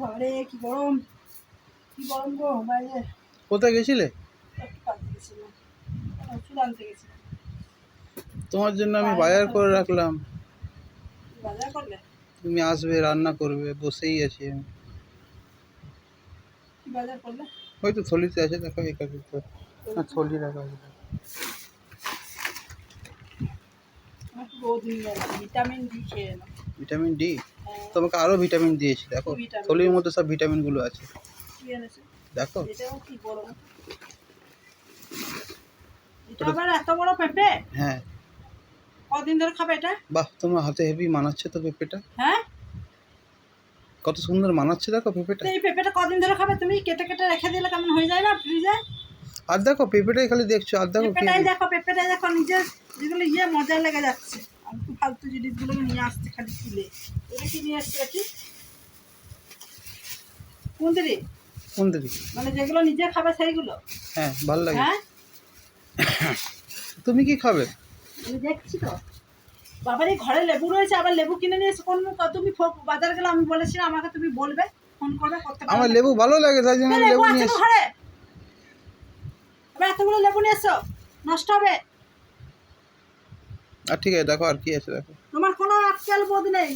বাবারে কি গরম। কি গরম গো বাইরে। কোথায় গেছিলে? ওষুধ আনতে গেছিলাম। তোমার জন্য আমি বাজার করে রাখলাম। বাজার করলে তুমি আসবে রান্না করবে বসেই আছি আমি। কি বাজার করলে হয়তো থলিতে আছে দেখো না থলি রাখা আছে। ভিটামিন ডি খেয়ে ভিটামিন ডি? তোমাকে আরও ভিটামিন দিয়েছি দেখো। থলির মধ্যে সব ভিটামিনগুলো আছে। দেখো। হ্যাঁ। কদিন ধরে খাবে এটা? বাহ তোমার হাতে হেভি মানাচ্ছে তো পেঁপেটা। হ্যাঁ? কত সুন্দর মানাচ্ছে দেখো পেঁপেটা। এই পেঁপেটা কদিন ধরে খাবে? তুমি কেটে কেটে রেখে দিলে কেমন হয়ে যায় না ফ্রিজে আর দেখো পেঁপেটাই খালি দেখছ আর দেখো পেঁপেটাই দেখো পেঁপেটাই দেখো নিজের যেগুলো ইয়ে মজা লেগে যাচ্ছে। ফালতু জিনিসগুলোকে নিয়ে আসছে খালি তুলে এটা কি নিয়ে আসছে কি কুন্দরি কোন দিকে মানে যেগুলো নিজে খাবে সেইগুলো? হ্যাঁ ভালো লাগে। হ্যাঁ? তুমি কি খাবে? আমি দেখছি তো। বাবার এই ঘরে লেবু রয়েছে আবার লেবু কিনে নিয়ে এসে কোন তুমি বাজার গেলে আমি বলেছিলাম আমাকে তুমি বলবে ফোন করবে করতে আমার লেবু ভালো লাগে তাই জন্য লেবু নিয়ে তো এসেছি ঘরে। আবার এতগুলো লেবু নিয়ে এসো। নষ্ট হবে। আর ঠিক আছে দেখো আর কি আছে দেখো। তোমার কোনো আজকাল বোধ নেই।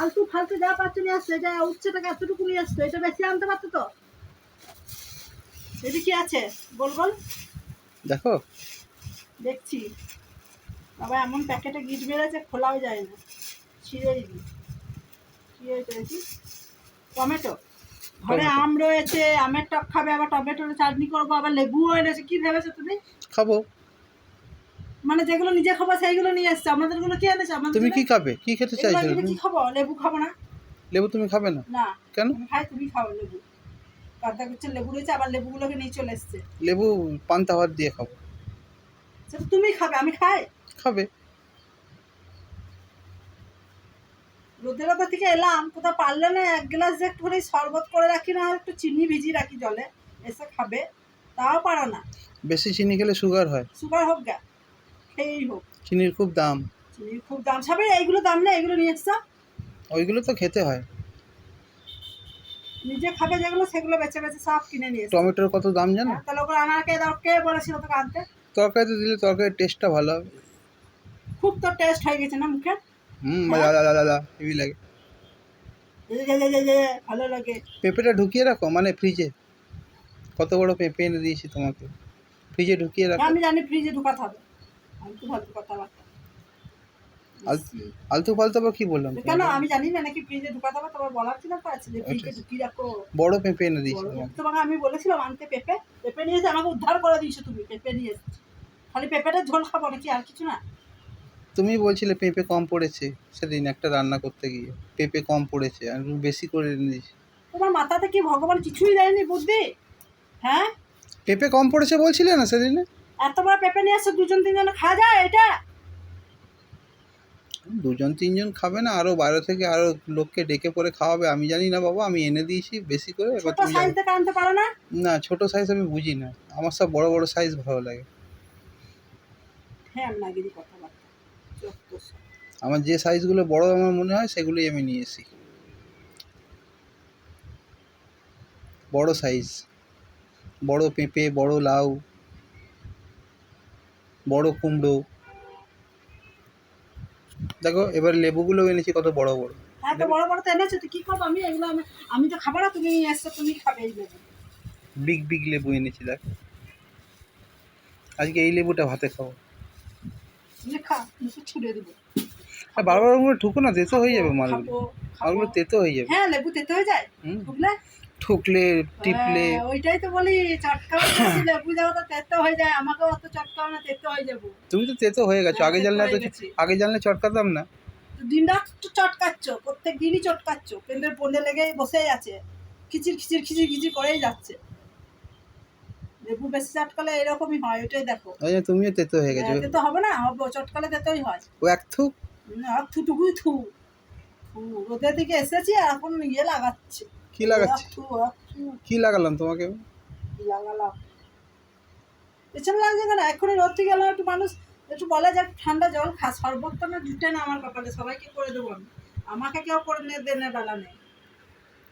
আলতু ফালতু যা পাচ্ছ নিয়ে আসছো এটা উচ্ছে টাকা এতটুকু নিয়ে আসছো এটা বেশি আনতে পারতো তো? এদিকে কি আছে বল বল। দেখো। দেখছি। বাবা এমন প্যাকেটে গিট বেড়েছে খোলাও যায় না। ছিঁড়ে দিবি। কি হয়েছে দেখি? টমেটো। ঘরে আম রয়েছে আমের টক খাবে আবার টমেটোর চাটনি করব আবার লেবুও এনেছে কি ভেবেছো তুমি? খাব। মানে যেগুলো নিজে খাব সেইগুলো নিয়ে এসছো আমাদেরগুলো কি এনেছে? আমাদের তুমি কি খাবে? কি খেতে চাইছো আমি কি খাব? লেবু খাব না। লেবু তুমি খাবে না? না। কেন? খাই তুমি খাও লেবু। কাদা করছে লেবু রয়েছে আবার লেবুগুলোকে নিয়ে চলে এসছে। লেবু পান্তা ভাত দিয়ে খাব। সেটা তুমি খাবে আমি খাই। খাবে। রোদের ওপর থেকে এলাম কোথাও পারলে না এক গ্লাস যে একটুখানি শরবত করে রাখি না একটু চিনি ভিজিয়ে রাখি জলে এসে খাবে। তাও পারো না। বেশি চিনি খেলে সুগার হয়। সুগার হোক গা। খেয়েই হোক। চিনির খুব দাম। চিনির খুব দাম। সবে এইগুলো দাম না? এইগুলো নিয়ে এসছো ওইগুলো তো খেতে হয়। নিজে খাবে যেগুলো সেগুলো বেছে বেছে সব কিনে নিয়ে টমেটোর কত দাম জানো? হ্যাঁ, তাহলে ওগুলো আনারকে দাও কে বলেছিল তোকে আনতে। তরকারিতে দিলে তরকারির টেস্টটা ভালো হবে। খুব তো টেস্ট হয়ে গেছে না মুখে? হুম মজা আলাদা আলাদা হেভি লাগে। ভালো লাগে। পেঁপেটা ঢুকিয়ে রাখো মানে ফ্রিজে কত বড় পেঁপে এনে দিয়েছি তোমাকে। ফ্রিজে ঢুকিয়ে রাখো। আমি জানি ফ্রিজে ঢুকাতে হবে। ফালতু ফালতু কথাবার্তা। আল- আলতু ফালতু আবার কি বললাম কেন? আমি জানি না নাকি ফ্রিজে ঢুকাতে হবে তোমার বলার ছিল তো আছে? যে ফ্রিজে আচ্ছা। ঢুকিয়ে রাখো? বড় পেঁপে এনে দিয়েছি তোমাকে। আমি বলেছিলাম আনতে পেঁপে। পেঁপে নিয়ে এসে আমাকে উদ্ধার করে দিয়েছ তুমি পেঁপে নিয়ে এসেছি। খালি পেঁপেটা ঝোল খাব নাকি আর কিছু না? তুমি বলছিলে পেঁপে কম পড়েছে সেদিন একটা রান্না করতে গিয়ে। পেঁপে কম পড়েছে আর বেশি করে এনে দিয়েছি। তোমার মাথাতে কি ভগবান কিছুই দেয়নি বুদ্ধি? হ্যাঁ? পেঁপে কম পড়েছে বলছিলে না সেদিনে? এত বড় পেঁপে নিয়ে এসে দুজন তিনজন খাওয়া যায় এটা? দুজন তিনজন খাবে না আরও বাইরে থেকে আরও লোককে ডেকে পরে খাওয়াবে আমি জানি না বাবা আমি এনে দিয়েছি বেশি করে এবার তুমি সাইজ থেকে আনতে পারো না? না ছোট সাইজ আমি বুঝি না আমার সব বড় বড় সাইজ ভালো লাগে। হ্যাঁ কথাবার্তা আমার যে সাইজগুলো বড় আমার মনে হয় সেগুলোই আমি নিয়ে এসি বড় সাইজ বড় পেঁপে বড় লাউ বড় কুমড়ো। দেখো এবার লেবুগুলো এনেছি কত বড় বড়। হ্যাঁ তো বড় বড় তো এনেছো তো কি করব আমি? এগুলো আমি আমি তো খাব না তুমি নিয়ে এসছো তুমি খাবে এই লেবু। বিগ বিগ লেবু এনেছি দেখ। আজকে এই লেবুটা ভাতে খাব। তুমি খা মুখে ছুড়ে দেবো। আর বারবার ওগুলো ঠুকো না তেতো হয়ে যাবে মালগুলো। খাব মালগুলো তেতো হয়ে যাবে। হ্যাঁ লেবু তেতে হয়ে যায়? ঠুকলে টিপলে। হ্যাঁ, ওইটাই তো বলি চটকাও লেবু তো তেতো হয়ে যায় আমাকেও অত চটকাও না তেতো হয়ে যাব। তুমি তো তেতো হয়ে গেছো হ্যাঁ, আগে জানলে হয়ে এত গেছি। আগে জানলে চটকাতাম না। দিন রাত তো চটকাচ্ছ প্রত্যেক দিনই চটকাচ্ছ কেন্দ্রের পন্দে লেগে বসেই আছে খিচির খিচির খিচির খিচির করেই যাচ্ছে। লেবু বেশি চটকালে এরকমই হয় ওইটাই দেখো। ওই তুমিও তেতো হয়ে গেছো। তেতো হবে না হবে চটকালে তেতোই হয়। ও এক থুক না থুটুকুই থু রোদের দিকে এসেছি আর এখন ইয়ে লাগাচ্ছি। কি লাগাচ্ছি? কি লাগালাম তোমাকে লাগালাম। পেছনে লাগছে কেন? এক্ষুনি রোদ থেকে গেলাম একটু মানুষ একটু বলে যে ঠান্ডা জল খা সর্বত্র না জুটে না আমার কপালে সবাইকে করে দেবো আমি। আমাকে কেউ করে নে দেনের বেলা নেই।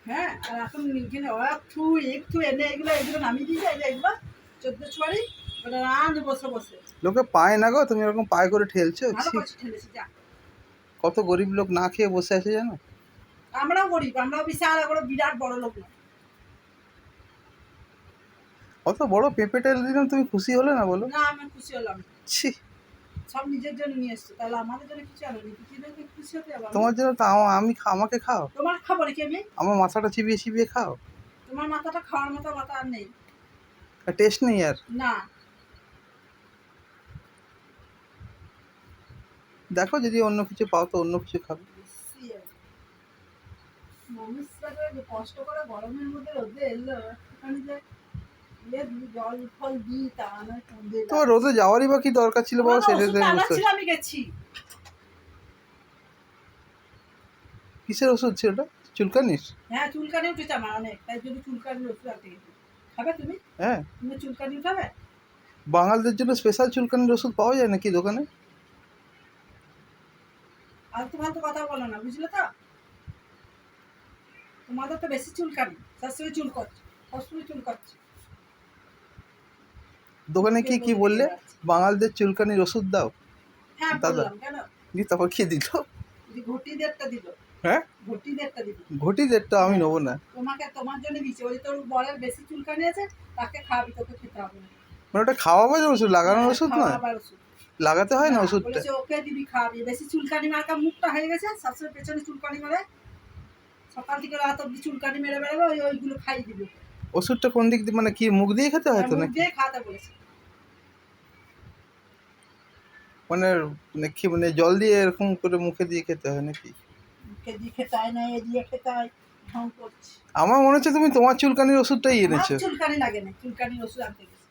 হ্যাঁ আর এখন এখানে একটু একটু এনে এগুলো এগুলো নামিয়ে দিয়ে যায় এগুলো চোদ্দ চুয়ারি ওটা রাঁধ বসে বসে। লোকে পায় না গো তুমি এরকম পায়ে করে ঠেলছো? কত গরিব লোক না খেয়ে বসে আছে জানো? আমরাও গরিব আমরাও বিশাল বড় বিরাট বড় লোক না। অত বড় পেঁপে টেল দিলাম তুমি খুশি হলে না বলো? না আমি খুশি হলাম ছি। সব নিজের জন্য নিয়ে এসছো তাহলে আমাদের জন্য কিছু আনো না? খুশি হতে হবে তোমার জন্য তো আমি আমাকে খাও। তোমার খাব নাকি আমি? আমার মাথাটা চিবিয়ে চিবিয়ে খাও। তোমার মাথাটা খাওয়ার মতো মাথা আর নেই। টেস্ট নেই আর? না। দেখো যদি অন্য কিছু পাও তো অন্য কিছু খাবে। মানুষরা যে কষ্ট করে গরমের মধ্যে রোদে এলো ওখানে যে ইয়ে জল ফল দিই তা তো রোদে যাওয়ারই বা কি দরকার ছিল বাবা সেটা আমি গেছি। কিসের ওষুধ ছিল ওটা? চুলকানির? হ্যাঁ চুলকানি উঠেছে আমার অনেক তাই জন্য চুলকানির ওষুধ আনতে গেছি। খাবে তুমি? হ্যাঁ। তুমি চুলকানি উঠাবে? বাঙালদের জন্য স্পেশাল চুলকানির ওষুধ পাওয়া যায় নাকি দোকানে? আর আলতু ফালতু কথা বলো না বুঝলে তো? তোমাদের তো বেশি চুলকানি। সবসময় চুল করছে সবসময় চুল করছে দোকানে কি কি বললে? বাঙালদের চুলকানির ওষুধ দাও। হ্যাঁ দাদা। দিয়ে তারপর খেয়ে দিল? ঘটি দেড়টা দিল। হ্যাঁ? ঘটি দেড়টা দিল। ঘটি দেড়টা আমি নেব না। তোমাকে তোমার জন্য দিচ্ছে ওই তোর বরের বেশি চুলকানি আছে তাকে খাওয়াবি তোকে খেতে হবে না। মানে ওটা খাওয়াবার ওষুধ লাগানোর ওষুধ নয়? লাগাতে হয় না না, ওষুধটা? ওকে দিবি খাওয়াবি। বেশি চুলকানি মার্কা মুখটা হয়ে গেছে সবসময় পেছনে চুলকানি মারে সকাল থেকে রাত অব্দি চুলকানি মেরে বেড়াবে ওই ওইগুলো খাই দিবি। ওষুধটা কোন দিক দিয়ে মানে কি মুখ দিয়ে খেতে হয় তো মুখ নাকি? দিয়ে খাওয়াতে বলেছে। মানে মানে কি মানে জল দিয়ে এরকম করে মুখে দিয়ে খেতে হয় নাকি? মুখে দিয়ে খেতে হয় না এ দিয়ে খেতে হয় ঢং করছে। আমার মনে হচ্ছে তুমি তোমার চুলকানির ওষুধটাই আমার এনেছো। চুলকানি লাগে না চুলকানির ওষুধ আনতে গেছে।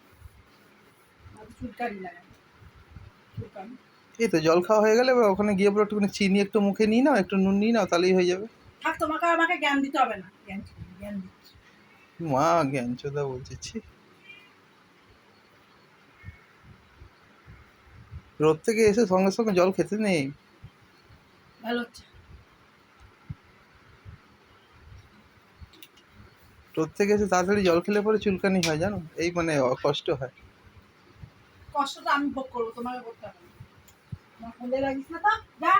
আমার চুলকানি লাগে না চুলকানি। এই তো জল খাওয়া হয়ে গেলে এবার ওখানে গিয়ে পরে একটুখানি চিনি একটু মুখে নিয়ে নাও একটু নুন নিয়ে নাও তাহলেই হয়ে যাবে। থাক তোমাকে আমাকে জ্ঞান দিতে হবে না। জ্ঞান জ্ঞান দিচ্ছি। মা জ্ঞান চোদা বলছি রোদ থেকে এসে সঙ্গে সঙ্গে জল খেতে নেই। ভালো হচ্ছে। রোদ থেকে এসে তাড়াতাড়ি জল খেলে পরে চুলকানি হয় জানো? এই মানে কষ্ট হয়। কষ্টটা আমি ভোগ করব তোমাকে করতে হবে না লাগিস না তো? যা।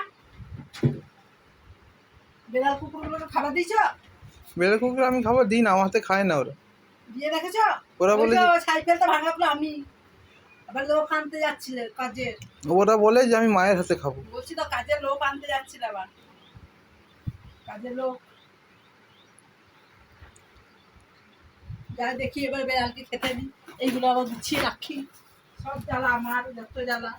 বেড়াল কুকুরগুলোকে খাবার দিয়েছ? বেড়ে কুকুর আমি খাবার দিই না আমার হাতে খায় না ওরা। দিয়ে দেখেছ? ওরা বলে সাইকেলটা ভাঙাবলো আমি। আবার লোক আনতে যাচ্ছিলে কাজের ওরা বলে যে আমি মায়ের হাতে খাব। বলছি তো কাজের লোক আনতে যাচ্ছিল আবার। কাজের লোক। যা দেখি এবার বেড়ালকে খেতে দিই। এইগুলো আবার গুছিয়ে রাখি। সব জ্বালা আমার যত জ্বালা।